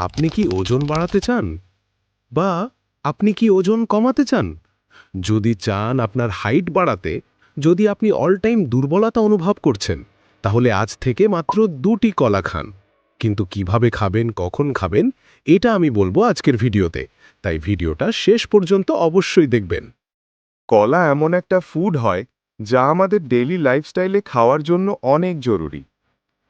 আপনি কি ওজন বাড়াতে চান? বা আপনি কি ওজন কমাতে চান? যদি চান আপনার হাইট বাড়াতে, যদি আপনি অল টাইম দুর্বলতা অনুভব করছেন, তাহলে আজ থেকে মাত্র দুটি কলা খান। কিন্তু কীভাবে খাবেন, কখন খাবেন, এটা আমি বলব আজকের ভিডিওতে। তাই ভিডিওটা শেষ পর্যন্ত অবশ্যই দেখবেন। কলা এমন একটা ফুড হয়, যা আমাদের ডেইলি লাইফস্টাইলে খাওয়ার জন্য অনেক জরুরি।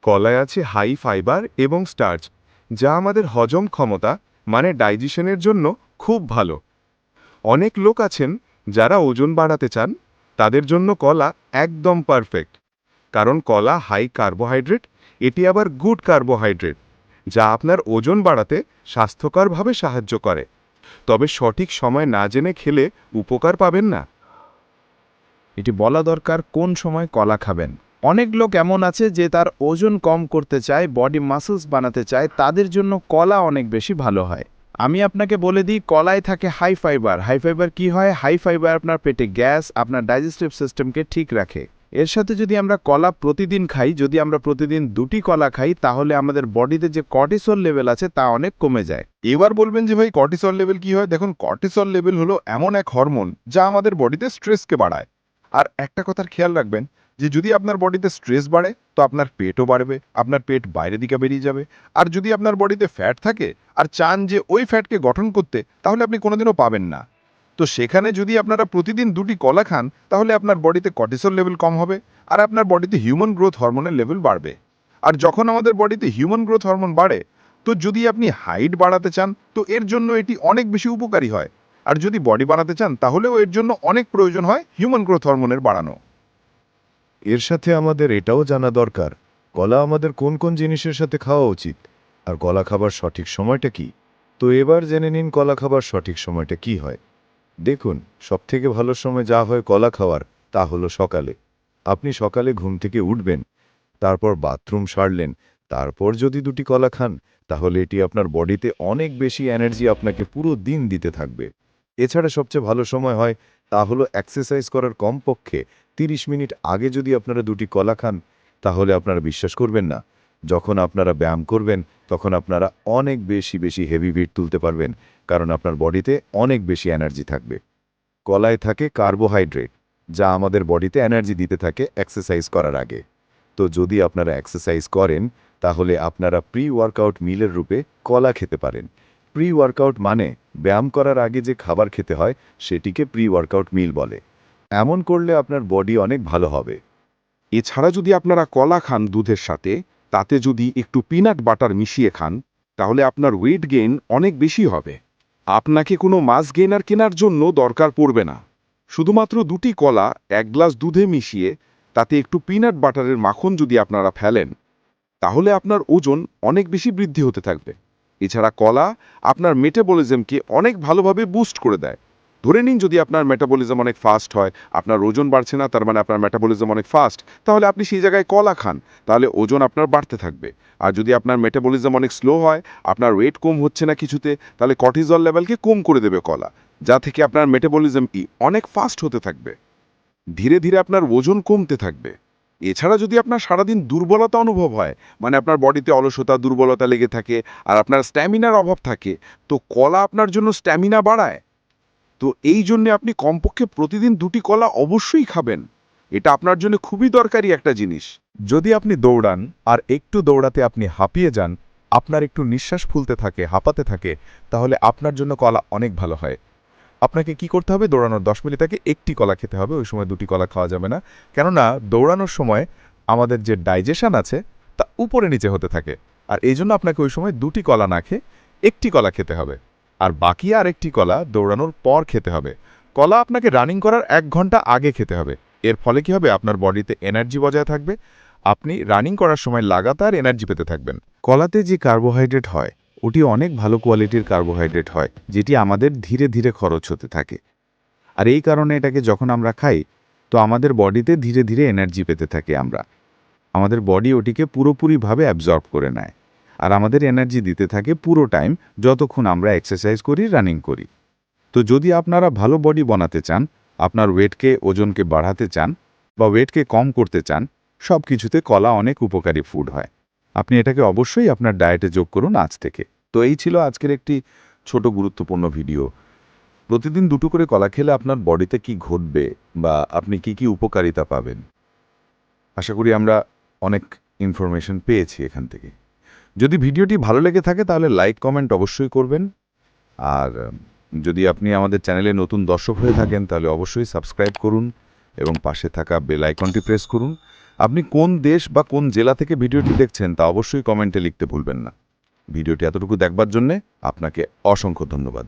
কলায় আছে হাই ফাইবার এবং স্টার্চ যা আমাদের হজম ক্ষমতা মানে ডাইজেশনের জন্য, খুব ভালো। অনেক লোক আছেন যারা ওজন বাড়াতে চান, তাদের জন্য কলা একদম পারফেক্ট। কারণ কলা হাই কার্বোহাইড্রেট, এটি আবার গুড কার্বোহাইড্রেট, যা আপনার ওজন বাড়াতে স্বাস্থ্যকরভাবে সাহায্য করে। তবে সঠিক সময় না জেনে খেলে উপকার পাবেন না। এটি বলা দরকার কোন সময় কলা খাবেন। অনেক লোক এমন আছে যে তার ওজন কম করতে চায়, বডি মাসলস বানাতে চায়, তাদের জন্য কলা অনেক বেশি ভালো হয়। আমি আপনাকে বলে দিই কলায় থাকে হাই ফাইবার হাই ফাইবার কি হয়? হাই ফাইবার আপনার পেটে গ্যাস, আপনার ডাইজেস্টিভ সিস্টেমকে ঠিক রাখে। এর সাথে যদি আমরা কলা প্রতিদিন খাই, যদি আমরা প্রতিদিন দুটি কলা খাই, তাহলে আমাদের বডিতে যে কর্টিসল লেভেল আছে, তা অনেক কমে যায়। এবার বলবেন যে ভাই কর্টিসল লেভেল কি হয়? দেখুন কর্টিসল লেভেল হলো এমন এক হরমোন যা আমাদের বডিতে স্ট্রেসকে বাড়ায়। আর একটা কথার খেয়াল রাখবেন যে যদি আপনার বডিতে স্ট্রেস বাড়ে, তো আপনার পেটও বাড়বে, আপনার পেট বাইরের দিকে বেরিয়ে যাবে। আর যদি আপনার বডিতে ফ্যাট থাকে, আর চান যে ওই ফ্যাটকে গঠন করতে, তাহলে আপনি কোনোদিনও পাবেন না। তো সেখানে যদি আপনারা প্রতিদিন দুটি কলা খান, তাহলে আপনার বডিতে কর্টিসল লেভেল কম হবে, আর আপনার বডিতে হিউম্যান গ্রোথ হরমোনের লেভেল বাড়বে। আর যখন আমাদের বডিতে হিউম্যান গ্রোথ হরমোন বাড়ে, তো যদি আপনি হাইট বাড়াতে চান, তো এর জন্য এটি অনেক বেশি উপকারী হয়। আর যদি বডি বানাতে চান, তাহলেও এর জন্য অনেক প্রয়োজন হয় হিউম্যান গ্রোথ হরমোনের বাড়ানো। এর সাথে আমাদের এটাও জানা দরকার, কলা আমাদের কোন কোন জিনিসের সাথে খাওয়া উচিত। আর কলা খাবার সঠিক সময়টা কি? তো এবার জেনে নিন কলা খাবার সঠিক সময়টা কি হয়। দেখুন, সবথেকে ভালো সময় যা হয় কলা খাওয়ার, তা হলো সকালে। আপনি সকালে ঘুম থেকে উঠবেন, তারপর বাথরুম সারলেন, তারপর যদি দুটি কলা খান, তাহলে এটি আপনার বডিতে অনেক বেশি এনার্জি আপনাকে পুরো দিন দিতে থাকবে। এছাড়া সবচেয়ে ভালো সময় হয়, তা হলো এক্সারসাইজ করার কমপক্ষে তিরিশ মিনিট আগে যদি আপনারা দুটি কলা খান, তাহলে আপনারা বিশ্বাস করবেন না। যখন আপনারা ব্যায়াম করবেন, তখন আপনারা অনেক বেশি বেশি হেভি ওয়েট তুলতে পারবেন, কারণ আপনার বডিতে অনেক বেশি এনার্জি থাকবে। কলায় থাকে কার্বোহাইড্রেট যা আমাদের বডিতে এনার্জি দিতে থাকে এক্সারসাইজ করার আগে। তো যদি আপনারা এক্সারসাইজ করেন, তাহলে আপনারা প্রি ওয়ার্কআউট মিলের রূপে কলা খেতে পারেন। প্রি ওয়ার্কআউট মানে ব্যায়াম করার আগে যে খাবার খেতে হয়, সেটিকে প্রি ওয়ার্কআউট মিল বলে। এমন করলে আপনার বডি অনেক ভালো হবে। এছাড়া যদি আপনারা কলা খান দুধের সাথে, তাতে যদি একটু পিনাট বাটার মিশিয়ে খান, তাহলে আপনার ওয়েট গেইন অনেক বেশি হবে। আপনাকে কোনো মাস গেইনার কেনার জন্য দরকার পড়বে না। শুধুমাত্র দুটি কলা, এক গ্লাস দুধে মিশিয়ে, তাতে একটু পিনাট বাটারের মাখন যদি আপনারা ফেলেন, তাহলে আপনার ওজন অনেক বেশি বৃদ্ধি হতে থাকবে। এছাড়া কলা আপনার মেটাবলিজমকে অনেক ভালোভাবে বুস্ট করে দেয়। ধরে নিন যদি আপনার মেটাবলিজম অনেক ফাস্ট হয়, আপনার ওজন বাড়ছে না, তার মানে আপনার মেটাবলিজম অনেক ফাস্ট তাহলে আপনি সেই জায়গায় কলা খান, তাহলে ওজন আপনার বাড়তে থাকবে। আর যদি আপনার মেটাবলিজম অনেক স্লো হয়, আপনার ওয়েট কম হচ্ছে না কিছুতে, তাহলে কর্টিজল লেভেলকে কম করে দেবে কলা, যা থেকে আপনার মেটাবলিজম মেটাবলিজমটি অনেক ফাস্ট হতে থাকবে। ধীরে ধীরে আপনার ওজন কমতে থাকবে। এছাড়া যদি আপনার সারাদিন দুর্বলতা অনুভব হয় মানে আপনার বডিতে অলসতা, দুর্বলতা লেগে থাকে, আর আপনার স্ট্যামিনার অভাব থাকে, তো কলা আপনার জন্য স্ট্যামিনা বাড়ায়। তো এই জন্য আপনি কমপক্ষে প্রতিদিন দুটি কলা অবশ্যই খাবেন। এটা আপনার জন্য খুবই দরকারি একটা জিনিস। যদি আপনি দৌড়ান আর একটু দৌড়াতে আপনি হাঁপিয়ে যান, আপনার একটু নিঃশ্বাস ফুলতে থাকে, হাঁপাতে থাকে, তাহলে আপনার জন্য কলা অনেক ভালো হয়। আপনাকে কি করতে হবে? দৌড়ানোর দশ মিনিট আগে একটি কলা খেতে হবে, ওই সময় দুটি কলা খাওয়া যাবে না। কেননা দৌড়ানোর সময় আমাদের যে ডাইজেশন আছে, তা উপরে নিচে হতে থাকে। আর এই জন্য আপনাকে ওই সময় দুটি কলা না খেয়ে একটি কলা খেতে হবে। আর বাকি আর একটি কলা দৌড়ানোর পর খেতে হবে। কলা আপনাকে রানিং করার এক ঘণ্টা আগে খেতে হবে। এর ফলে কি হবে? আপনার বডিতে এনার্জি বজায় থাকবে। আপনি রানিং করার সময় লাগাতার এনার্জি পেতে থাকবেন। কলাতে যে কার্বোহাইড্রেট হয়, ওটি অনেক ভালো কোয়ালিটির কার্বোহাইড্রেট হয়, যেটি আমাদের ধীরে ধীরে খরচ হতে থাকে। আর এই কারণে এটাকে যখন আমরা খাই, তো আমাদের বডিতে ধীরে ধীরে এনার্জি পেতে থাকি আমরা। আমাদের বডি ওটিকে পুরোপুরিভাবে অ্যাবজর্ব করে নেয়। আর আমাদের এনার্জি দিতে থাকে পুরো টাইম যতক্ষণ আমরা এক্সারসাইজ করি রানিং করি। তো যদি আপনারা ভালো বডি বানাতে চান, আপনার ওয়েটকে ওজনকে বাড়াতে চান বা ওয়েটকে কম করতে চান সব কিছুতে কলা অনেক উপকারী ফুড হয়। আপনি এটাকে অবশ্যই আপনার ডায়েটে যোগ করুন আজ থেকে। তো এই ছিল আজকের একটি ছোট গুরুত্বপূর্ণ ভিডিও প্রতিদিন দুটো করে কলা খেলে আপনার বডিতে কি ঘটবে বা আপনি কি কি উপকারিতা পাবেন? আশা করি আমরা অনেক ইনফরমেশন পেয়েছি এখান থেকে। যদি ভিডিওটি ভালো লেগে থাকে তাহলে লাইক, কমেন্ট অবশ্যই করবেন। আর যদি আপনি আমাদের চ্যানেলে নতুন দর্শক হয়ে থাকেন তাহলে অবশ্যই সাবস্ক্রাইব করুন এবং পাশে থাকা বেল আইকনটি প্রেস করুন। আপনি কোন দেশ বা কোন জেলা থেকে ভিডিওটি দেখছেন তা অবশ্যই কমেন্টে লিখতে ভুলবেন না। ভিডিওটি এতটুকু দেখবার জন্যে আপনাকে অসংখ্য ধন্যবাদ।